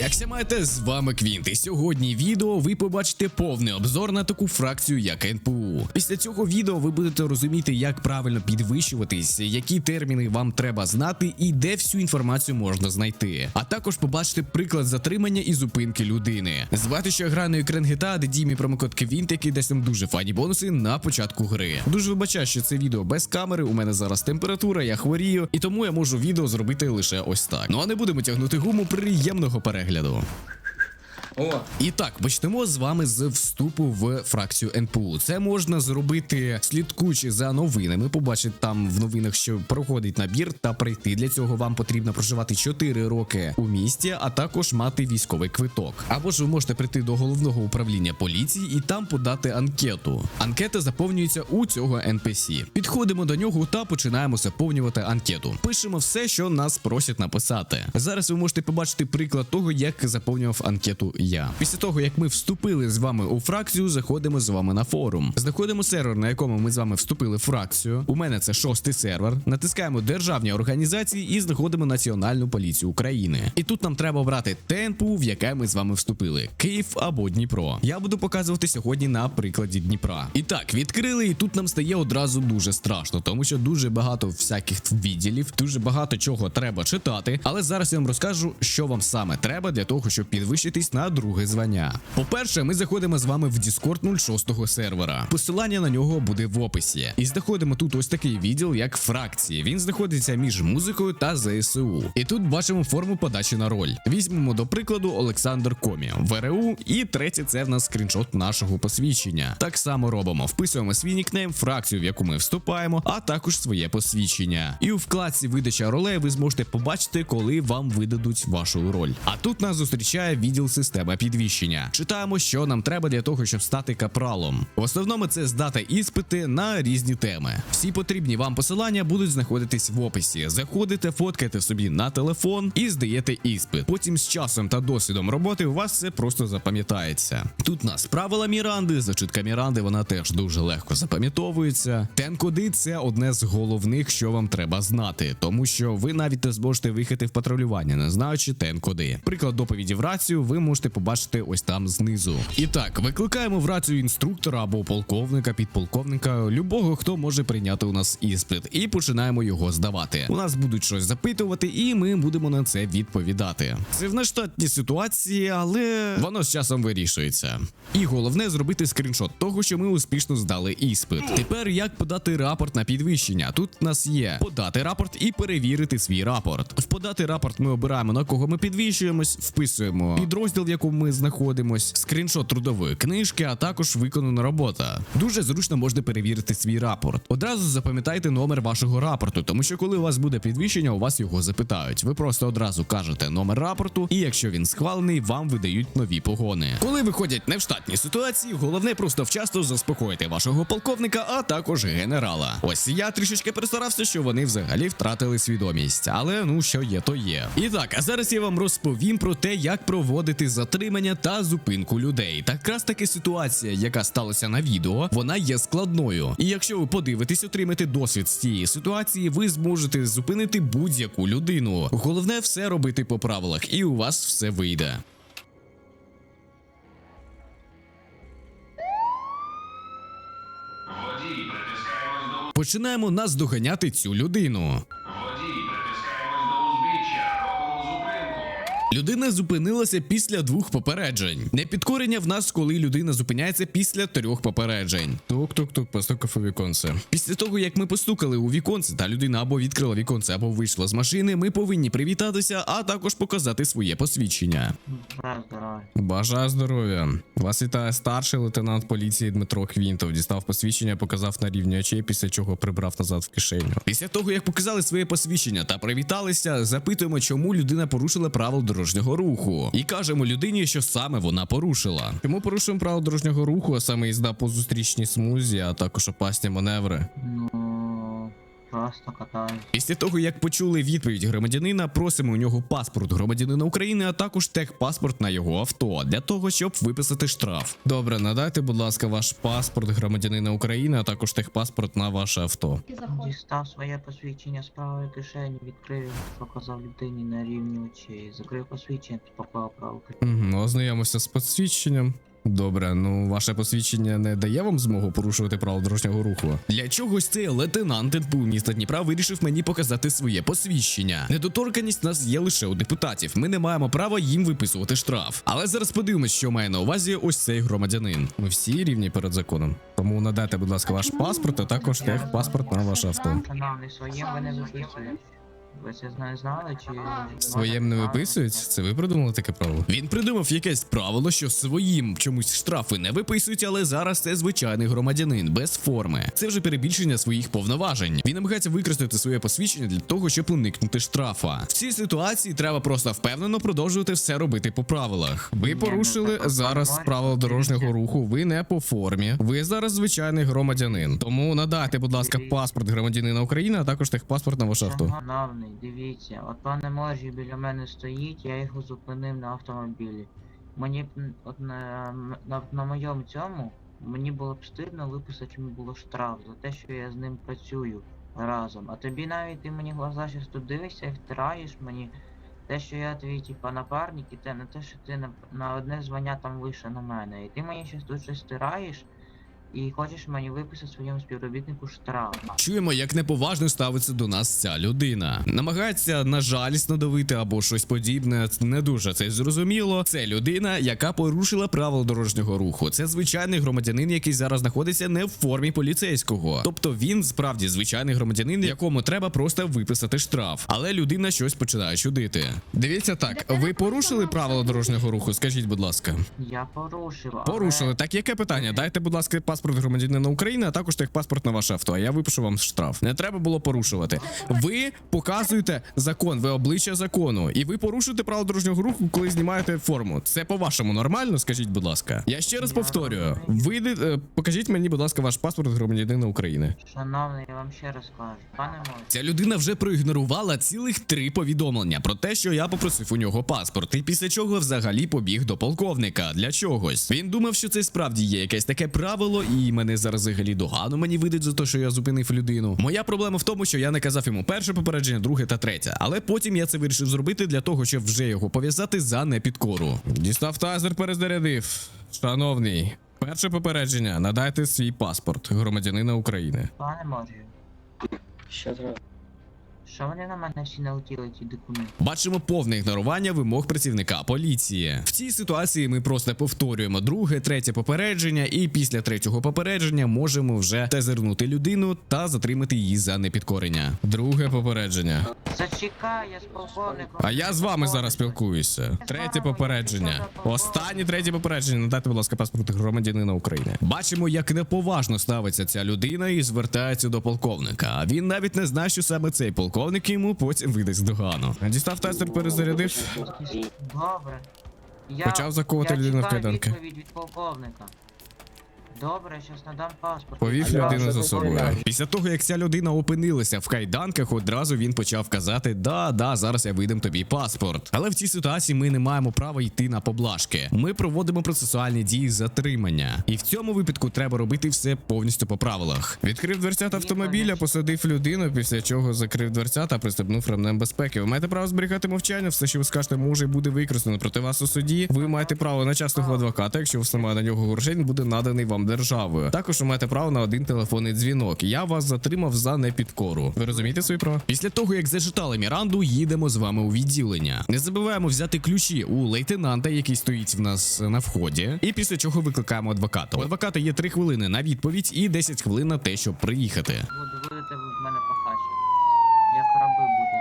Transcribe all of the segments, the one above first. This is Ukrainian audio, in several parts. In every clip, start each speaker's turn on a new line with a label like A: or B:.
A: Як ся маєте, з вами Квінт. І сьогодні відео ви побачите повний обзор на таку фракцію, як НПУ. Після цього відео ви будете розуміти, як правильно підвищуватись, які терміни вам треба знати і де всю інформацію можна знайти. А також побачите приклад затримання і зупинки людини. Звати ще екран GTA, де діє мій промокод Квінт, який дасть нам дуже фані бонуси на початку гри. Дуже вибачаю, що це відео без камери. У мене зараз температура, я хворію, і тому я можу відео зробити лише ось так. Ну а не будемо тягнути гуму приємного перегляду. congelado.
B: О,
A: І так, почнемо з вами з вступу в фракцію НПУ. Це можна зробити слідкуючи за новинами. Побачити там в новинах, що проходить набір, та прийти. Для цього вам потрібно проживати 4 роки у місті, а також мати військовий квиток. Або ж ви можете прийти до головного управління поліції і там подати анкету. Анкета заповнюється у цього NPC. Підходимо до нього та починаємо заповнювати анкету. Пишемо все, що нас просять написати. Зараз ви можете побачити приклад того, як заповнював анкету я. Після того, як ми вступили з вами у фракцію, заходимо з вами на форум. Знаходимо сервер, на якому ми з вами вступили в фракцію. У мене це шостий сервер. Натискаємо державні організації і знаходимо Національну поліцію України. І тут нам треба обрати ТНПУ, в яке ми з вами вступили: Київ або Дніпро. Я буду показувати сьогодні на прикладі Дніпра. І так, відкрили, і тут нам стає одразу дуже страшно, тому що дуже багато всяких відділів, дуже багато чого треба читати. Але зараз я вам розкажу, що вам саме треба для того, щоб підвищитись на друге звання. По-перше, ми заходимо з вами в Discord 06 сервера. Посилання на нього буде в описі. І знаходимо тут ось такий відділ, як фракції. Він знаходиться між музикою та ЗСУ. І тут бачимо форму подачі на роль. Візьмемо до прикладу Олександр Комі, ВРУ. І третє це в нас скріншот нашого посвідчення. Так само робимо. Вписуємо свій нікнейм, фракцію, в яку ми вступаємо, а також своє посвідчення. І у вкладці видача ролей ви зможете побачити, коли вам видадуть вашу роль. А тут нас зустрічає відділ система підвищення. Читаємо, що нам треба для того, щоб стати капралом. В основному це здати іспити на різні теми. Всі потрібні вам посилання будуть знаходитись в описі. Заходите, фоткаєте собі на телефон і здаєте іспит. Потім з часом та досвідом роботи у вас це просто запам'ятається. Тут нас правила Міранди, зачитка Міранди, вона теж дуже легко запам'ятовується. Тен-коди це одне з головних, що вам треба знати, тому що ви навіть не зможете виїхати в патрулювання, не знаючи тен-коди. Приклад доповіді в рацію ви можете побачити ось там знизу. І так, викликаємо в рацію інструктора або полковника, підполковника, любого, хто може прийняти у нас іспит, і починаємо його здавати. У нас будуть щось запитувати, і ми будемо на це відповідати. Це в нештатній ситуації, але воно з часом вирішується. І головне зробити скріншот того, що ми успішно здали іспит. Тепер як подати рапорт на підвищення? Тут у нас є подати рапорт і перевірити свій рапорт. В подати рапорт ми обираємо на кого ми підвищуємось, вписуємо підрозділ, в якому ми знаходимось, скріншот трудової книжки, а також виконана робота. Дуже зручно можна перевірити свій рапорт. Одразу запам'ятайте номер вашого рапорту, тому що коли у вас буде підвищення, у вас його запитають. Ви просто одразу кажете номер рапорту, і якщо він схвалений, вам видають нові погони. Коли виходять не в штатній ситуації, головне просто вчасно заспокоїти вашого полковника, а також генерала. Ось я трішечки перестарався, що вони взагалі втратили свідомість, але ну що є, то є. І так, а зараз я вам розповім про те, як проводити затримання та зупинку людей. Так якраз таки ситуація, яка сталася на відео, вона є складною. І якщо ви подивитесь, отримаєте досвід з цієї ситуації, ви зможете зупинити будь-яку людину. Головне все робити по правилах, і у вас все вийде. Починаємо наздоганяти цю людину.
C: водій, притискаємось до узбіччя, робимо зупинку.
A: Людина зупинилася після двох попереджень. Непідкорення в нас, коли людина зупиняється після трьох попереджень. Тук-тук-тук, постукав у віконце. Після того, як ми постукали у віконце, та людина або відкрила віконце, або вийшла з машини, ми повинні привітатися, а також показати своє посвідчення. Бажаю здоров'я. Вас вітає старший лейтенант поліції Дмитро Квінтов. Дістав посвідчення, показав на рівні очей, після чого прибрав назад в кишеню. Після того, як показали своє посвідчення та привіталися, запитуємо, чому людина порушила правила дорожнього руху. І кажемо людині, що саме вона порушила. Чому порушуємо правила дорожнього руху, а саме їзда по зустрічній смузі, а також опасні маневри.
D: Ну,
B: катаюсь.
A: Після того, як почули відповідь громадянина, просимо у нього паспорт громадянина України, а також техпаспорт на його авто для того, щоб виписати штраф. Добре, надайте, будь ласка, ваш паспорт громадянина України, а також техпаспорт на ваше авто.
B: Дістав своє посвідчення з правої кишені, відкрив, показав людині на рівні очей. Закрив посвідчення, поклав праву кишеню.
A: Угу, ознайомився з посвідченням. Добре, ну ваше посвідчення не дає вам змогу порушувати правила дорожнього руху. Для чогось цей лейтенант НПУ міста Дніпра вирішив мені показати своє посвідчення. Недоторканість нас є лише у депутатів. Ми не маємо права їм виписувати штраф. Але зараз подивимось, що має на увазі ось цей громадянин. Ми всі рівні перед законом. Тому надайте, будь ласка, ваш паспорт, а також техпаспорт на ваше авто.
B: Шановний, своїм ви не виписуєте. Ви це зна- знали чи...
A: Своєм не виписують? Це ви придумали таке правило? Він придумав якесь правило, що своїм чомусь штрафи не виписують, але зараз це звичайний громадянин без форми. Це вже перебільшення своїх повноважень. Він намагається використати своє посвідчення для того, щоб уникнути штрафа. В цій ситуації треба просто впевнено продовжувати все робити по правилах. Ви
B: Ні, ну,
A: порушили зараз правила дорожнього руху. Ви не по формі. Ви зараз звичайний громадянин. Тому надайте, будь ласка, паспорт громадянина України, а також техпаспорт на ваше авто.
B: Шановний, дивіться, от пане Моржі біля мене стоїть, я його зупинив на автомобілі. Мені б от на, на, на моєму цьому мені було б стидно виписати йому було штраф за те, що я з ним працюю разом. А тобі навіть ти мені глаза щас тут дивишся і втираєш мені те, що я твій типа напарник, і те не те, що ти на, на одне звання там вище на мене. І ти мені щас тут щось стираєш і хочеш мені виписати своєму співробітнику штраф.
A: Чуємо, як неповажно ставиться до нас ця людина. Намагається на жалість надавити або щось подібне. Не дуже це зрозуміло. Це людина, яка порушила правила дорожнього руху. Це звичайний громадянин, який зараз знаходиться не в формі поліцейського. Тобто він справді звичайний громадянин, якому треба просто виписати штраф. Але людина щось починає чудити. Дивіться так, ви порушили правила дорожнього руху? Скажіть, будь ласка.
B: Я порушив. але-
A: Порушили. Так, яке питання? Дайте, будь ласка, паспорт громадянина України, а також техпаспорт на ваше авто. А я випишу вам штраф. Не треба було порушувати. Ви показуєте закон, ви обличчя закону, і ви порушуєте правила дорожнього руху, коли знімаєте форму. Це по-вашому нормально? Скажіть, будь ласка. Я ще раз повторюю. Ви е, покажіть мені, будь ласка, ваш паспорт громадянина України.
B: Шановний, я вам ще раз кажу, пане мой,
A: Ця людина вже проігнорувала цілих три повідомлення про те, що я попросив у нього паспорт, і після чого взагалі побіг до полковника для чогось. Він думав, що це справді є якесь таке правило, і мене зараз взагалі догану мені видать за те, що я зупинив людину. Моя проблема в тому, що я не казав йому перше попередження, друге та третє. Але потім я це вирішив зробити для того, щоб вже його пов'язати за непідкору. Дістав тазер, перезарядив. Шановний, перше попередження: надайте свій паспорт громадянина України.
B: пане Марію,
D: Що треба?
B: Що вони на мене всі налетіли ті документи?
A: Бачимо повне ігнорування вимог працівника поліції. В цій ситуації ми просто повторюємо друге, третє попередження, і після третього попередження можемо вже тезернути людину та затримати її за непідкорення. Друге попередження.
B: Зачекай, я з полковником.
A: А я з вами зараз спілкуюся. Третє попередження. Останнє третє попередження. Надайте, будь ласка, паспорт громадянина України. Бачимо, як неповажно ставиться ця людина і звертається до полковника. А він навіть не знає, що саме цей полковник йому потім видасть догану. Дістав тестер, перезарядив.
B: Добре. Я,
A: Почав закувати
B: я
A: людину в кайданки.
B: відповідь від полковника. Добре, щас надам паспорт.
A: Повів
D: А
A: людину за собою. Після того, як ця людина опинилася в кайданках, одразу він почав казати: Да, да, зараз я видам тобі паспорт. Але в цій ситуації ми не маємо права йти на поблажки. Ми проводимо процесуальні дії затримання, і в цьому випадку треба робити все повністю по правилах. Відкрив дверцята автомобіля, посадив людину, після чого закрив дверцята та пристебнув ремнем безпеки. Ви маєте право зберігати мовчання. Все, що ви скажете, може і буде використано проти вас у суді. Ви маєте право на частного адвоката. Якщо у вас немає на нього грошей, він буде наданий вам державою. Також ви маєте право на один телефонний дзвінок. Я вас затримав за непідкору. Ви розумієте свої права? Після того, як зачитали Міранду, їдемо з вами у відділення. Не забуваємо взяти ключі у лейтенанта, який стоїть в нас на вході. І після чого викликаємо адвоката. У адвоката є 3 хвилини на відповідь і 10 хвилин на те, щоб приїхати.
B: Буду будете ви в мене пахачі. Як раби будете.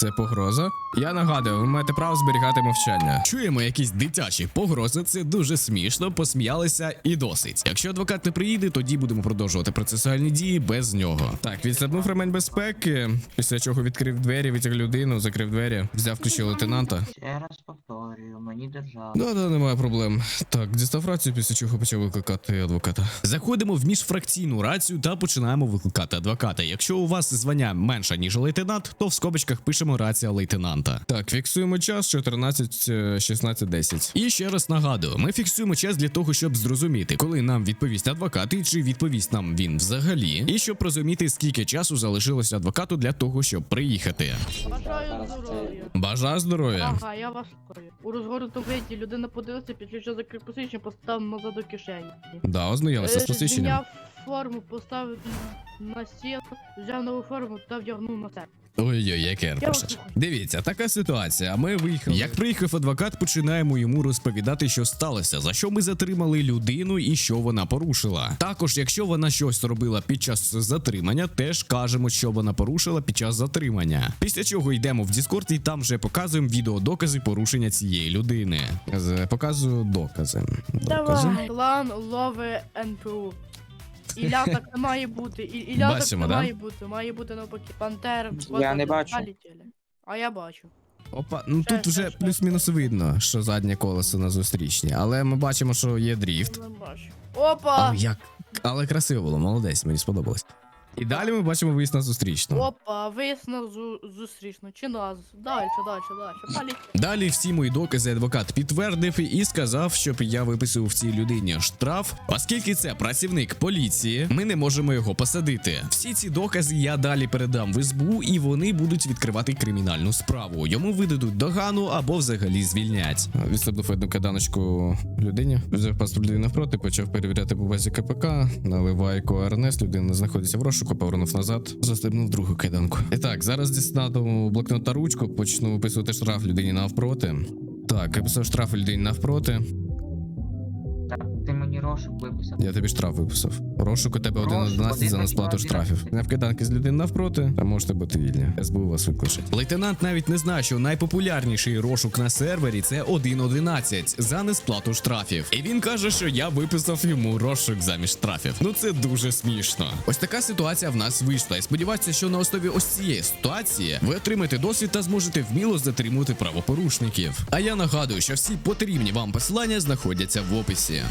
A: Це погроза. Я нагадую, ви маєте право зберігати мовчання. Чуємо якісь дитячі погрози. Це дуже смішно. Посміялися і досить. Якщо адвокат не приїде, тоді будемо продовжувати процесуальні дії без нього. Так, відстебнув ремень безпеки. Після чого відкрив двері, витяг людину, закрив двері, взяв ключі лейтенанта.
B: Ще раз повторюю, мені держави.
A: Да, да, немає проблем. Так, дістав рацію, після чого почав викликати адвоката. Заходимо в міжфракційну рацію та починаємо викликати адвоката. Якщо у вас звання менше ніж лейтенант, то в скобочках пишемо рація лейтенанта. Так, фіксуємо час 14, е, 16, 10. І ще раз нагадую, ми фіксуємо час для того, щоб зрозуміти, коли нам відповість адвокат і чи відповість нам він взагалі, і щоб розуміти, скільки часу залишилося адвокату для того, щоб приїхати.
E: Бажаю здоров'я.
A: Бажаю здоров'я.
E: Ага, я вас. У розгорнутому вигляді людина подивилася, після що закрив посвідчення, поставив назад до кишені.
A: Да, ознайомився з
E: Е,
A: посвідченням.
E: Зняв форму, поставив на стіл, взяв нову форму та вдягнув на себе.
A: Ой-ой, яке
E: слухаю.
A: Дивіться, така ситуація. Ми виїхали. Як приїхав адвокат, починаємо йому розповідати, що сталося, за що ми затримали людину і що вона порушила. Також, якщо вона щось робила під час затримання, теж кажемо, що вона порушила під час затримання. Після чого йдемо в Discord і там вже показуємо відеодокази порушення цієї людини. Показую докази. Докази.
E: Давай. Клан лови НПУ. Ілля так не має бути. І- Ілля так не
A: да?
E: має бути. Має бути навпаки. Пантер.
D: Я не бачу.
E: А я бачу.
A: Опа, ну
E: Ще,
A: тут вже
E: ще,
A: плюс-мінус видно, що заднє колесо на зустрічні, але ми бачимо, що є дріфт.
E: Не бачу. Опа!
A: А, як? Але красиво було, молодець, мені сподобалось. І далі ми бачимо виїзд на зустрічну.
E: Опа, вияснив зу- зустрічну. Чи нас? Дальше, дальше. Полетіли.
A: Далі всі мої докази адвокат підтвердив і сказав, щоб я виписав цій людині штраф, оскільки це працівник поліції, ми не можемо його посадити. Всі ці докази я далі передам в СБУ, і вони будуть відкривати кримінальну справу. Йому видадуть догану або взагалі звільнять. Відступив одну каданочку людині. Взяв паспорт людини навпроти, почав перевіряти по базі КПК, наливає КРНС, людина знаходиться в розшуку, повернув назад, застебнув другу кайданку. І так, зараз дістану блокнот та ручку, почну виписувати штраф людині навпроти. Так, я писав штраф людині навпроти.
B: Так, ти розшук виписав.
A: Я тобі штраф виписав. Розшук у тебе
B: Розшук
A: 1.11 за несплату штрафів. Не вкиданки з людини навпроти, а можете бути вільні. СБУ вас викличуть. Лейтенант навіть не знає, що найпопулярніший розшук на сервері це 1.11 за несплату штрафів. І він каже, що я виписав йому розшук замість штрафів. Ну це дуже смішно. Ось така ситуація в нас вийшла. І сподіваюся, що на основі ось цієї ситуації ви отримаєте досвід та зможете вміло затримувати правопорушників. А я нагадую, що всі потрібні вам посилання знаходяться в описі.